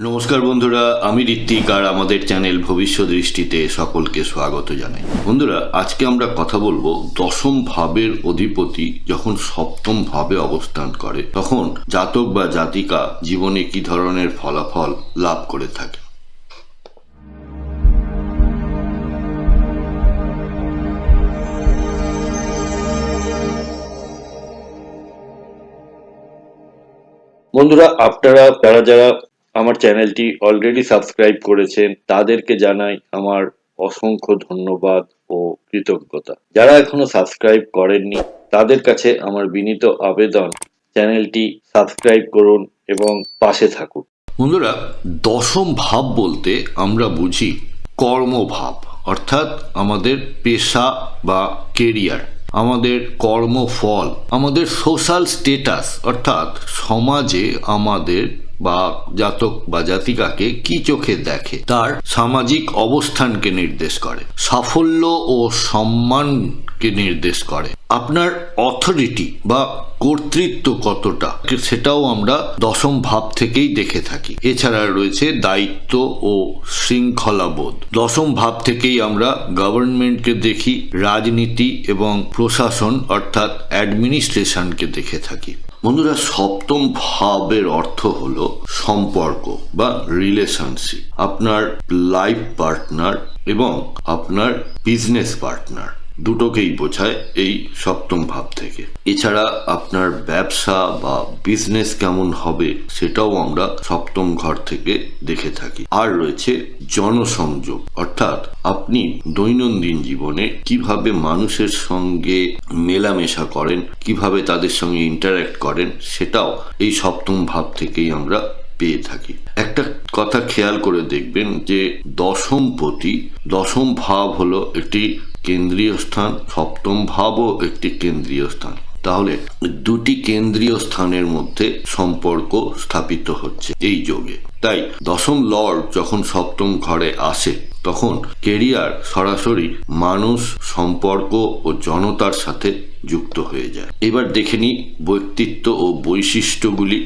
নমস্কার বন্ধুরা, আমি ঋত্বিক আর আমাদের চ্যানেল ভবিষ্যৎ দৃষ্টিতে সকলকে স্বাগত জানাই। বন্ধুরা, আজকে আমরা কথা বলব দশম ভাবের অধিপতি যখন সপ্তম ভাবে অবস্থান করে, তখন জাতক বা জাতিকা জীবনে কি ধরনের ফলাফল লাভ করে থাকে? বন্ধুরা, আপনারা, যারা যারা আমার চ্যানেলটি অলরেডি সাবস্ক্রাইব করেছেন, তাদেরকে জানাই আমার অসংখ্য ধন্যবাদ ও কৃতজ্ঞতা। যারা এখনও সাবস্ক্রাইব করেননি, তাদের কাছে আমার বিনীত আবেদন, চ্যানেলটি সাবস্ক্রাইব করুন এবং পাশে থাকুন। বন্ধুরা, দশম ভাব বলতে আমরা বুঝি কর্মভাব, অর্থাৎ আমাদের পেশা বা কেরিয়ার, আমাদের কর্মফল, আমাদের সোশ্যাল স্টেটাস, অর্থাৎ সমাজে আমাদের বা জাতক বা জাতিকাকে কি চোখে দেখে? তার সামাজিক অবস্থানকে নির্দেশ করে, সাফল্য ও সম্মানকে নির্দেশ করে। আপনার অথরিটি বা কর্তৃত্ব কতটা? সেটাও আমরা দশম ভাব থেকেই দেখে থাকি। এছাড়া রয়েছে দায়িত্ব ও শৃঙ্খলাবোধ। দশম ভাব থেকেই আমরা গভর্নমেন্টকে দেখি, রাজনীতি এবং প্রশাসন অর্থাৎ অ্যাডমিনিস্ট্রেশনকে দেখে থাকি। বন্ধুরা, সপ্তম ভাবের অর্থ হলো সম্পর্ক বা রিলেশনশিপ আপনার লাইফ পার্টনার এবং আপনার বিজনেস পার্টনার দুটোকেই বোঝায় এই সপ্তম ভাব থেকে। এছাড়া আপনার ব্যবসা বা বিজনেস কেমন হবে সেটাও আমরা সপ্তম ঘর থেকে দেখে থাকি। আর রয়েছে জনসংযোগ। অর্থাৎ আপনি দৈনন্দিন জীবনে কীভাবে মানুষের সঙ্গে মেলামেশা করেন, কীভাবে তাদের সঙ্গে ইন্টারাক্ট করেন, সেটাও এই সপ্তম ভাব থেকেই আমরা পেয়ে থাকি। একটা কথা খেয়াল করে দেখবেন যে দশম পতি, দশম ভাব হলো একটি কেন্দ্রীয় স্থান, সপ্তম ভাবও একটি কেন্দ্রীয় স্থান। তাহলে দুটি কেন্দ্রীয় স্থানের মধ্যে সম্পর্ক স্থাপিত হচ্ছে এই যোগে। তাই দশম লর্ড যখন সপ্তম ঘরে আসে, তখন কেরিয়ার সরাসরি মানুষ, সম্পর্ক ও জনতার সাথে যুক্ত হয়ে যায়। এবার দেখে নিই ব্যক্তিত্ব ও বৈশিষ্ট্যগুলি।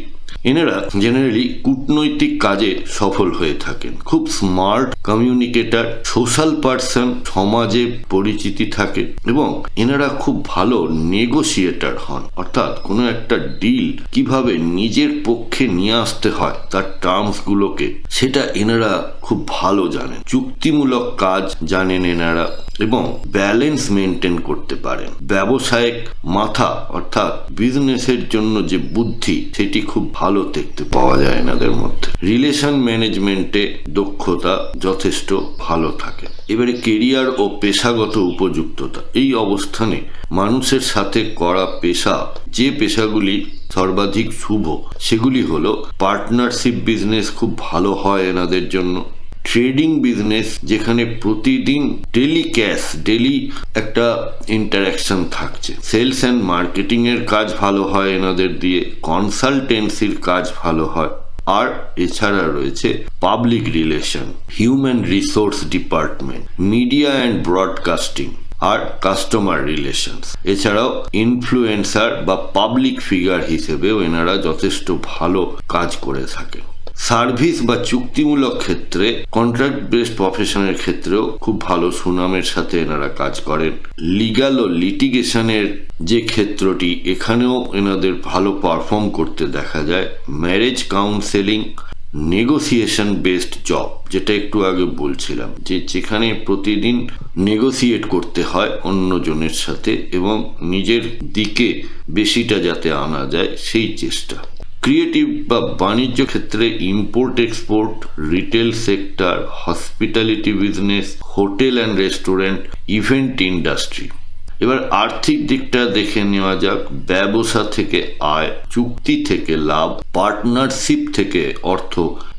এনারা জেনারেলি কূটনৈতিক কাজে সফল হয়ে থাকেন। খুব স্মার্ট কমিউনিকেটর সোশ্যাল পার্সন সমাজে পরিচিতি থাকে এবং এনারা খুব ভালো নেগোসিয়েটর হন। অর্থাৎ কোনো একটা ডিল কীভাবে নিজের পক্ষে নিয়ে আসতে হয়, তার টার্মসগুলোকে সেটা এনারা খুব ভালো জানেন। চুক্তিমূলক কাজ জানেন এনারা এবং ব্যালেন্স মেনটেন করতে পারেন। ব্যবসায়িক মাথা, অর্থাৎ বিজনেসের জন্য যে বুদ্ধি, সেটি খুব ভালো দেখতে পাওয়া যায় এনাদের মধ্যে। রিলেশন ম্যানেজমেন্টে দক্ষতা যথেষ্ট ভালো থাকে। এবারে কেরিয়ার ও পেশাগত উপযুক্ততা। এই অবস্থানে মানুষের সাথে করা পেশা, যে পেশাগুলি সর্বাধিক শুভ, সেগুলি হলো পার্টনারশিপ বিজনেস খুব ভালো হয় এনাদের জন্য। ট্রেডিং বিজনেস যেখানে প্রতিদিন ডেলি ক্যাশ ডেলি একটা ইন্টারাকশন থাকছে। সেলস অ্যান্ড মার্কেটিং এর কাজ ভালো হয় এনাদের দিয়ে, কনসালটেন্সির কাজ ভালো হয়। আর এছাড়া রয়েছে public relation, human resource department, media and broadcasting R customer relations. এছাড়াও ইনফ্লুয়েন্সার বা পাবলিক ফিগার হিসেবেও এনারা যথেষ্ট ভালো কাজ করে থাকেন। সার্ভিস বা চুক্তিমূলক ক্ষেত্রে কন্ট্রাক্ট বেসড প্রফেশনের ক্ষেত্রেও খুব ভালো সুনামের সাথে এনারা কাজ করেন। লিগাল ও লিটিগেশনের যে ক্ষেত্রটি, এখানেও এনাদের ভালো পারফর্ম করতে দেখা যায়। Marriage counselling negotiation based job যেটা একটু আগে বলছিলাম, যে যেখানে প্রতিদিন নেগোসিয়েট করতে হয় অন্যজনের সাথে এবং নিজের দিকে বেশিটা যাতে আনা যায়, সেই চেষ্টা। ক্রিয়েটিভ বা বাণিজ্য ক্ষেত্রে import export retail sector hospitality business hotel and restaurant event industry এবার আর্থিক দিকটা দেখে নেওয়া যাক। ব্যবসা থেকে আয়, চুক্তি থেকে লাভ পার্টনারশিপ থেকে অর্থ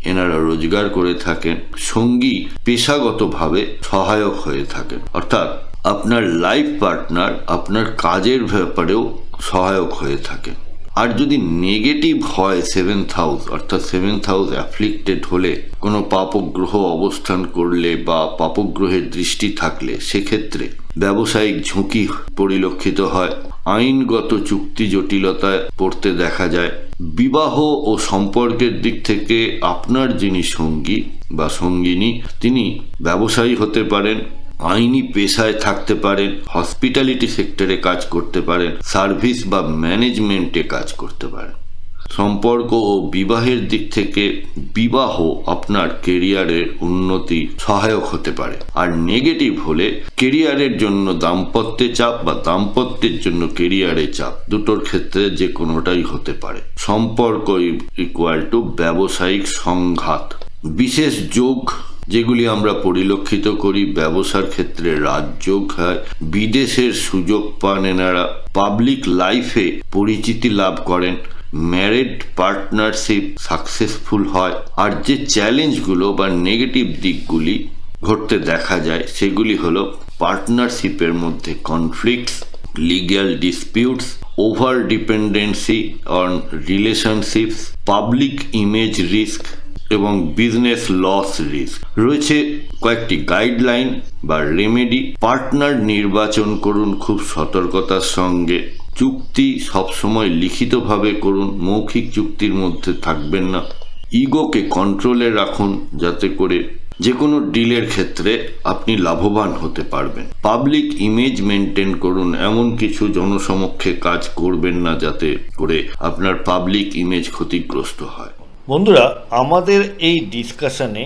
এনারা রোজগার করে থাকেন, সঙ্গী পেশাগতভাবে সহায়ক হয়ে থাকেন। অর্থাৎ আপনার লাইফ পার্টনার আপনার কাজের ব্যাপারেও সহায়ক হয়ে থাকেন। আর যদি নেগেটিভ হয় সেভেন্থ হাউস অর্থাৎ সেভেন্থ হাউস অ্যাফ্লিক্টেড হলে, কোনো পাপগ্রহ অবস্থান করলে বা পাপগ্রহের দৃষ্টি থাকলে, সেক্ষেত্রে ব্যবসায়িক ঝুঁকি পরিলক্ষিত হয়। আইনগত চুক্তি জটিলতায় পড়তে দেখা যায়। বিবাহ ও সম্পর্কের দিক থেকে আপনার যিনি সঙ্গী বা সঙ্গিনী, তিনি ব্যবসায়ী হতে পারেন। আইনি পেশায় থাকতে পারেন হসপিটালিটি সেক্টরে কাজ করতে পারেন সার্ভিস বা ম্যানেজমেন্টে কাজ করতে পারেন। সম্পর্ক ও বিবাহের দিক থেকে বিবাহ আপনার কেরিয়ারের উন্নতি সহায়ক হতে পারে। আর নেগেটিভ হলে কেরিয়ারের জন্য দাম্পত্যে চাপ বা দাম্পত্যের জন্য কেরিয়ারে চাপ, দুটোর ক্ষেত্রে যে কোনোটাই হতে পারে। সম্পর্ক ইকুয়াল টু ব্যবসায়িক সংঘাত। বিশেষ যোগ যেগুলি আমরা পরিলক্ষিত করি ব্যবসার ক্ষেত্রে রাজযোগ হয় বিদেশের সুযোগ পান এনারা পাবলিক লাইফে পরিচিতি লাভ করেন ম্যারিড পার্টনারশিপ সাকসেসফুল হয়, আর যে চ্যালেঞ্জগুলো বা নেগেটিভ দিকগুলি ঘটতে দেখা যায়, সেগুলি হলো পার্টনারশিপের মধ্যে conflicts legal disputes over dependency on relationships public image risk এবং বিজনেস লস রিস্ক রয়েছে কয়েকটি গাইডলাইন বা রেমেডি পার্টনার নির্বাচন করুন খুব সতর্কতার সঙ্গে। চুক্তি সবসময় লিখিতভাবে করুন, মৌখিক চুক্তির মধ্যে থাকবেন না। ইগোকে কন্ট্রোলে রাখুন যাতে করে যে কোনো ডিলের ক্ষেত্রে আপনি লাভবান হতে পারবেন। পাবলিক ইমেজ মেনটেন করুন, এমন কিছু জনসমক্ষে কাজ করবেন না যাতে করে আপনার পাবলিক ইমেজ ক্ষতিগ্রস্ত হয়। বন্ধুরা আমাদের এই ডিসকাশনে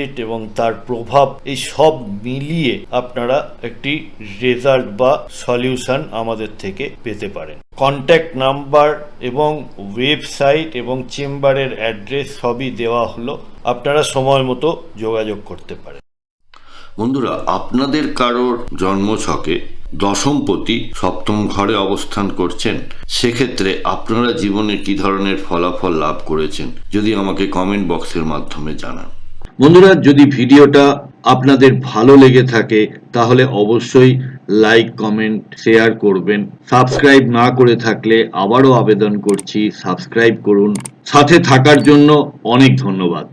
এবং তার প্রভাব, এই সব মিলিয়ে আপনারা একটি রেজাল্ট বা সলিউশন আমাদের থেকে পেতে পারেন। কন্ট্যাক্ট নাম্বার এবং ওয়েবসাইট এবং চেম্বারের অ্যাড্রেস সবই দেওয়া হলো। আপনারা সময় মতো যোগাযোগ করতে পারেন। বন্ধুরা, আপনাদের কারোর জন্মছকে দশমপতি সপ্তম ঘরে অবস্থান করছেন, সেক্ষেত্রে আপনারা জীবনে কি ধরনের ফলাফল লাভ করেছেন, যদি আমাকে কমেন্ট বক্সের মাধ্যমে জানান। বন্ধুরা, যদি ভিডিওটা আপনাদের ভালো লেগে থাকে, তাহলে অবশ্যই লাইক, কমেন্ট, শেয়ার করবেন। সাবস্ক্রাইব না করে থাকলে আবারও আবেদন করছি। সাবস্ক্রাইব করুন। সাথে থাকার জন্য অনেক ধন্যবাদ।